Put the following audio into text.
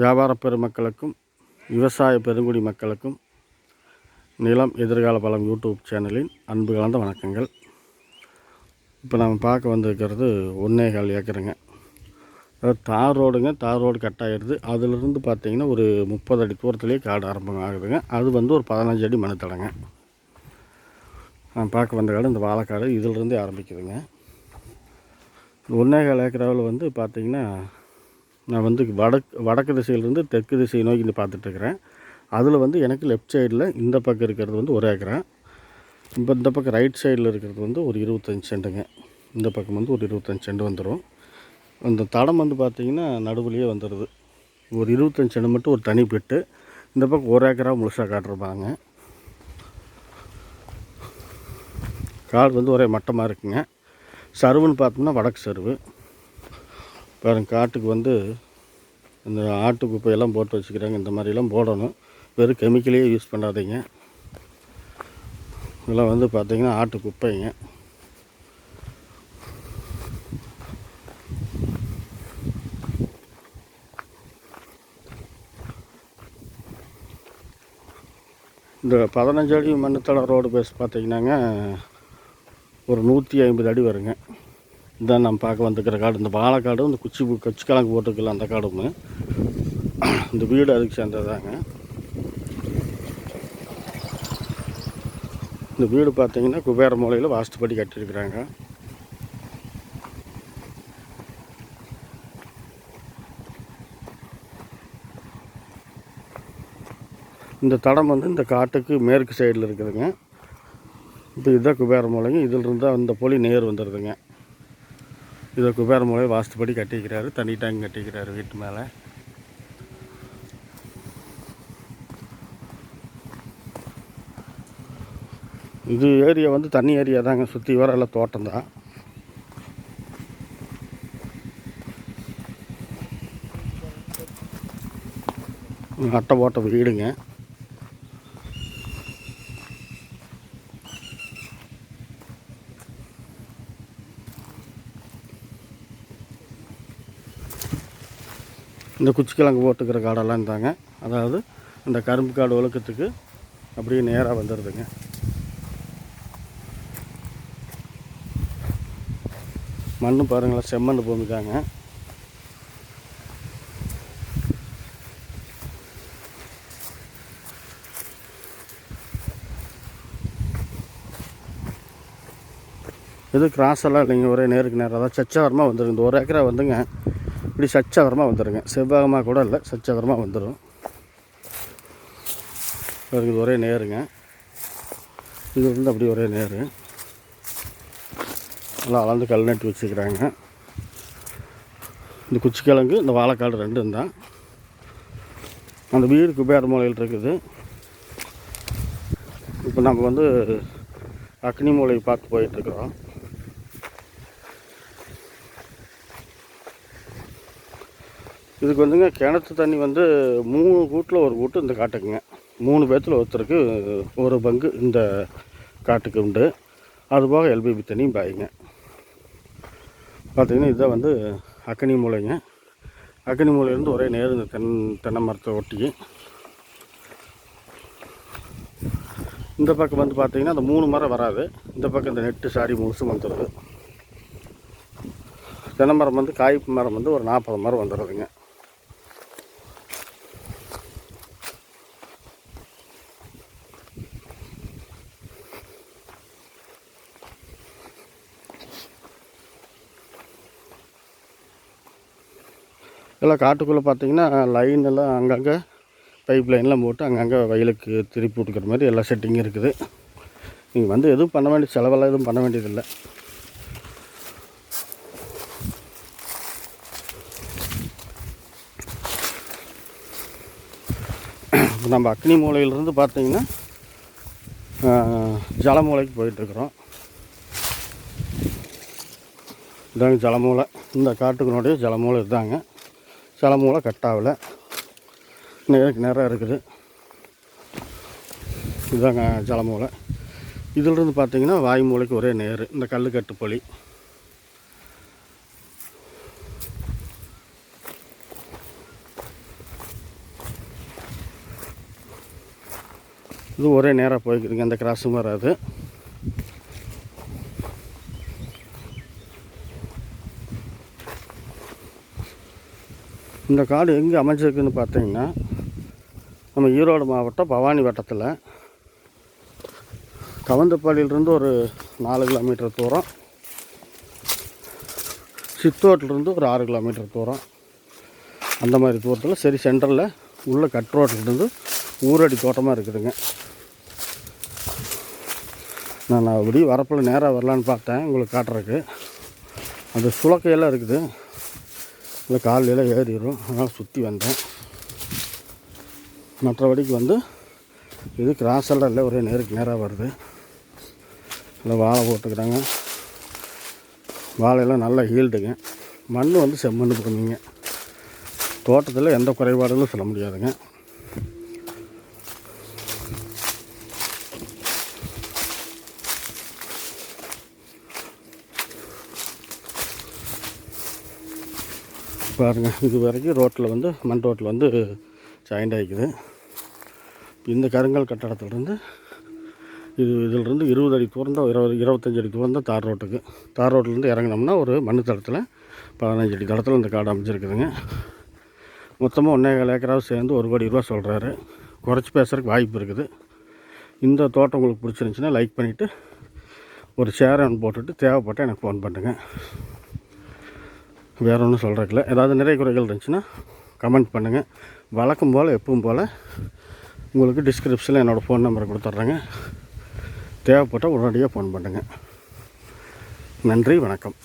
வியாபார பெருமக்களுக்கும் விவசாய பெருங்குடி மக்களுக்கும் நிலம் எதிர்கால பலம் யூடியூப் சேனலின் அன்பு கலந்த வணக்கங்கள். இப்போ நம்ம பார்க்க வந்திருக்கிறது ஒன்றே கால் ஏக்கருங்க. அதாவது தார் ரோடுங்க தார் ரோடு கட் ஆகிடுது அதிலிருந்து பார்த்தீங்கன்னா ஒரு முப்பது அடி தூரத்துலேயே காடு ஆரம்பம் ஆகுதுங்க அது வந்து ஒரு பதினஞ்சு அடி மணத்தடங்க நான் பார்க்க வந்த காடு இந்த வாழைக்காடு. இதிலிருந்தே ஆரம்பிக்குதுங்க. ஒன்றே கால் ஏக்கராவில் வந்து பார்த்திங்கன்னா நான் வந்து வடக்கு வடக்கு திசையிலேருந்து தெற்கு திசையை நோக்கி இந்த பார்த்துட்ருக்குறேன் அதில் வந்து எனக்கு லெஃப்ட் சைடில் இந்த பக்கம் இருக்கிறது வந்து ஒரு ஏக்கரா. இப்போ இந்த பக்கம் ரைட் சைடில் இருக்கிறது வந்து ஒரு இருபத்தஞ்சி செண்டுங்க. இந்த பக்கம் வந்து ஒரு இருபத்தஞ்சி சென்ட் வந்துடும் அந்த தடம் வந்து பார்த்திங்கன்னா நடுவுலையே வந்துடுது ஒரு இருபத்தஞ்சி செண்டு மட்டும் ஒரு தனி பெட்டு. இந்த பக்கம் ஒரு ஏக்கரா முழுசாக காட்டிருப்பாங்க. காடு வந்து ஒரே மட்டமாக இருக்குங்க. சருவுன்னு பார்த்தோம்னா வடக்கு சருவு. பாருங்க காட்டுக்கு வந்து இந்த ஆட்டு குப்பையெல்லாம் போட்டு வச்சுக்கிறாங்க. இந்த மாதிரிலாம் போடணும். வெறும் கெமிக்கலே யூஸ் பண்ணாதீங்க. இதெல்லாம் வந்து பார்த்திங்கன்னா ஆட்டு குப்பைங்க. இந்த பதினஞ்சு அடி மண்ணுத்தள ரோடு பேஸ் பார்த்திங்கன்னாங்க ஒரு நூற்றி ஐம்பது அடி வருங்க. இதான் நம்ம பார்க்க வந்துக்கிற காடு இந்த பாலக்காடும் இந்த குச்சி குச்சி கிழங்கு போட்டுருக்கல அந்த காடும் இந்த வீடு அதுக்கு சேர்ந்ததாங்க இந்த வீடு பார்த்தீங்கன்னா குபேர மூலையில் வாஸ்துப்படி கட்டியிருக்கிறாங்க. இந்த தடம் வந்து இந்த காட்டுக்கு மேற்கு சைடில் இருக்குதுங்க. இப்போ இதுதான் குபேர மூலைங்க. இதில் இருந்தால் அந்த பொலி நேர் வந்துடுதுங்க இதை குபேர மூலை வாஸ்துப்படி கட்டிக்கிறாரு. தண்ணி டேங்க் கட்டிக்கிறாரு வீட்டு மேலே. இது ஏரியா வந்து தண்ணி ஏரியா தாங்க. சுற்றி வர எல்லாம் தோட்டம் தான். அட்டை போட்ட வீடுங்க. இந்த குச்சிக்கிழங்கு போட்டுக்கிற காடெல்லாம் இருந்தாங்க அதாவது இந்த கரும்பு காடு ஒழுக்கத்துக்கு அப்படியே நேராக வந்துடுதுங்க மண்ணு பாருங்களேன் செம்மண் பூமி தாங்க இது கிராஸ் எல்லாம் இல்லைங்க ஒரே நேருக்கு நேராக தான் சச்சாரமாக வந்துடுங்க இந்த ஒரு ஏக்கரா வந்துங்க. இப்படி சச்சகரமாக வந்துடுங்க செவ்வகமாக கூட இல்லை சச்சவரமாக வந்துடும் இது ஒரே நேருங்க. இது வந்து அப்படி ஒரே நேரு. நல்லா அளந்து கல் நட்டு வச்சுக்கிறாங்க. இந்த குச்சிக்கிழங்கு இந்த வாழைக்காடு ரெண்டும் தான். அந்த வீடு குபேர மூலையில் இருக்குது. இப்போ நம்ம வந்து அக்னி மூலையை பார்த்து போயிட்டுருக்குறோம் இதுக்கு வந்துங்க கிணத்து தண்ணி வந்து மூணு கூட்டில் ஒரு கூட்டு இந்த காட்டுக்குங்க. மூணு பேர்த்தில் ஒருத்தருக்கு ஒரு பங்கு இந்த காட்டுக்கு உண்டு. அதுபோக எல்பிபி தண்ணியும் பாயுங்க. பார்த்திங்கன்னா இதுதான் வந்து அக்கனி மூலைங்க. அக்கனி மூலையிலேருந்து ஒரே நேரம் இந்த தென் தென்னை மரத்தை ஒட்டி. இந்த பக்கம் வந்து பார்த்திங்கன்னா அந்த மூணு மரம் வராது. இந்த பக்கம் இந்த நெட்டு சாடி முழுசும் வந்துடுது தென்னை மரம் வந்து காய்ப்பு மரம் வந்து ஒரு நாற்பது மரம் வந்துடுதுங்க எல்லாம் காட்டுக்குள்ளே பார்த்தீங்கன்னா லைன் எல்லாம் அங்கங்கே பைப் லைன்லாம் போட்டு அங்கங்கே வயலுக்கு திருப்பி விட்டுக்கிற மாதிரி எல்லா செட்டிங்கும் இருக்குது. நீங்கள் வந்து எதுவும் பண்ண வேண்டிய செலவெல்லாம் எதுவும் பண்ண வேண்டியதில்லை. நம்ம அக்னி மூலையிலேருந்து பார்த்தீங்கன்னா ஜலமூலைக்கு போயிட்டுருக்குறோம். இதாங்க ஜலமூலை. இந்த காட்டுக்குனுடைய ஜலமூலை இதுதாங்க சில மூளை கட் ஆகலை எனக்கு நேரம் இருக்குது. இதுதாங்க ஜல மூளை இதிலிருந்து பார்த்தீங்கன்னா வாய்மூலைக்கு ஒரே நேர். இந்த கல்லுக்கட்டு பொலி. இது ஒரே நேராக போய்க்குதுங்க அந்த கிராஸும் வராது. இந்த காடு எங்கே அமைஞ்சிருக்குன்னு பார்த்தீங்கன்னா நம்ம ஈரோடு மாவட்டம் பவானி வட்டத்தில். கவந்தப்பாடியிலிருந்து ஒரு நாலு கிலோமீட்டர் தூரம். சித்தோட்டிலிருந்து ஒரு ஆறு கிலோமீட்டர் தூரம். அந்த மாதிரி தூரத்தில் சரி சென்டரில் உள்ள கட் ரோட்லேருந்து ஊரடி தோட்டமாக இருக்குதுங்க. நான் அப்படி வரப்பில் நேராக வரலான்னு பார்த்தேன் உங்களுக்கு காட்டுறதுக்கு. அந்த சுளக்கையெல்லாம் இருக்குது. இல்லை காலையில் ஏறிடும் அதனால் சுற்றி வந்தேன் மற்றபடிக்கு வந்து இது கிராஸெல்லாம் இல்லை ஒரே நேருக்கு நேராக வருது. இல்லை வாழை போட்டுக்கிறாங்க. வாழையெல்லாம் நல்லா ஹீல்டுங்க. மண் வந்து செம்மண் போடுவீங்க தோட்டத்தில் எந்த குறைபாடுகளும் சொல்ல முடியாதுங்க. பாருங்கள் இது வரைக்கும் ரோட்டில் வந்து மண் ரோட்டில் வந்து ஜாயிண்ட் ஆகிக்குது இந்த கருங்கல் கட்டடத்துலேருந்து இது இதிலிருந்து இருபது அடி தூரம் இருபது இருபத்தஞ்சி அடி தூரம் தான் தார் ரோட்டுக்கு. தார் ரோட்டிலேருந்து இறங்கினோம்னா ஒரு மண் தளத்தில் பதினஞ்சு அடி தளத்தில் இந்த காடு அமைச்சிருக்குதுங்க மொத்தமாக ஒன்றே கால் ஏக்கராவது சேர்ந்து ஒரு கோடி ரூபா சொல்கிறாரு குறைச்சி பேசுகிறதுக்கு வாய்ப்பு இருக்குது. இந்த தோட்டம் உங்களுக்கு பிடிச்சிருந்துச்சின்னா லைக் பண்ணிவிட்டு ஒரு ஷேர் ஒன்று போட்டுட்டு தேவைப்பட்டால் எனக்கு ஃபோன் பண்ணுங்கள் வேறு ஒன்றும் சொல்கிறதுக்கில்ல ஏதாவது நிறைய குறைகள் இருந்துச்சுன்னா கமெண்ட் பண்ணுங்கள் வழக்கம் போல் எப்பவும் போல் உங்களுக்கு டிஸ்கிரிப்ஷனில் என்னோடய ஃபோன் நம்பரை கொடுத்துட்றேங்க. தேவைப்பட்டால் உடனடியாக ஃபோன் பண்ணுங்கள் நன்றி வணக்கம்.